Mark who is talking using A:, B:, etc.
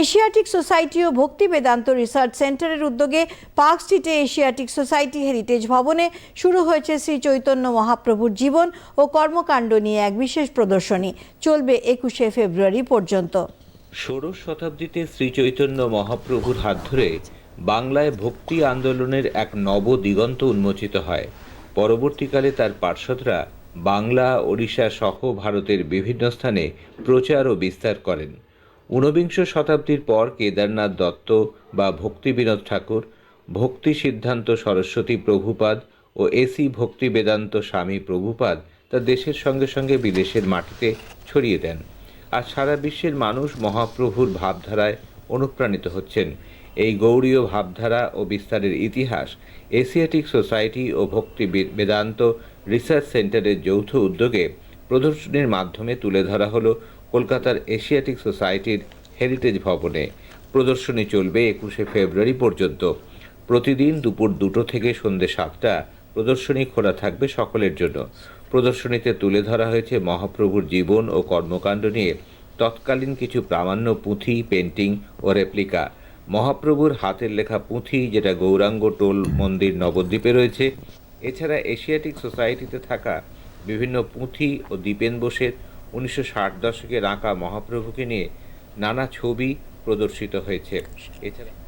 A: Asiatic society ও ভক্তি Vedanta research সেন্টারের উদ্যোগে পার্ক স্ট্রিটে এশিয়াটিক সোসাইটি হেরিটেজ ভবনে শুরু হয়েছে শ্রী চৈতন্য মহাপ্রভুর জীবন ও কর্মকাণ্ড নিয়ে এক বিশেষ প্রদর্শনী। চলবে একুশে ফেব্রুয়ারি পর্যন্ত।
B: ষোড়শ শতাব্দীতে শ্রীচৈতন্য মহাপ্রভুর হাত ধরে বাংলায় ভক্তি আন্দোলনের এক নব দিগন্ত উন্মোচিত হয়। পরবর্তীকালে তার পার্ষদরা বাংলা, ওড়িশা সহ ভারতের বিভিন্ন স্থানে প্রচার ও বিস্তার করেন। ঊনবিংশ শতাব্দীর পর কেদারনাথ দত্ত বা ভক্তি বিনোদ ঠাকুর, ভক্তি সিদ্ধান্ত সরস্বতী প্রভুপাদ ও এসি ভক্তি বেদান্ত স্বামী প্রভুপাদ তা দেশের সঙ্গে সঙ্গে বিদেশের মাটিতে ছড়িয়ে দেন। আর সারা বিশ্বের মানুষ মহাপ্রভুর ভাবধারায় অনুপ্রাণিত হচ্ছেন। এই গৌড়ীয় ভাবধারা ও বিস্তারের ইতিহাস এশিয়াটিক সোসাইটি ও ভক্তি বেদান্ত রিসার্চ সেন্টারের যৌথ উদ্যোগে প্রদর্শনীর মাধ্যমে তুলে ধরা হলো কলকাতার এশিয়াটিক সোসাইটির হেরিটেজ ভবনে। প্রদর্শনী চলবে একুশে ফেব্রুয়ারি পর্যন্ত। প্রতিদিন দুপুর দুটো থেকে সন্ধ্যে সাতটা প্রদর্শনী খোলা থাকবে সকলের জন্য। প্রদর্শনীতে তুলে ধরা হয়েছে মহাপ্রভুর জীবন ও কর্মকাণ্ড নিয়ে। তৎকালীন কিছু প্রামাণ্য পুঁথি, পেন্টিং ও রেপ্লিকা। মহাপ্রভুর হাতের লেখা পুঁথি, যেটা গৌরাঙ্গ টোল মন্দির নবদ্বীপে রয়েছে। এছাড়া এশিয়াটিক সোসাইটিতে থাকা বিভিন্ন পুঁথি ও দীপেন বোসের উনিশশো ষাট দশকের আঁকা মহাপ্রভুকে নিয়ে নানা ছবি প্রদর্শিত হয়েছে। এছাড়া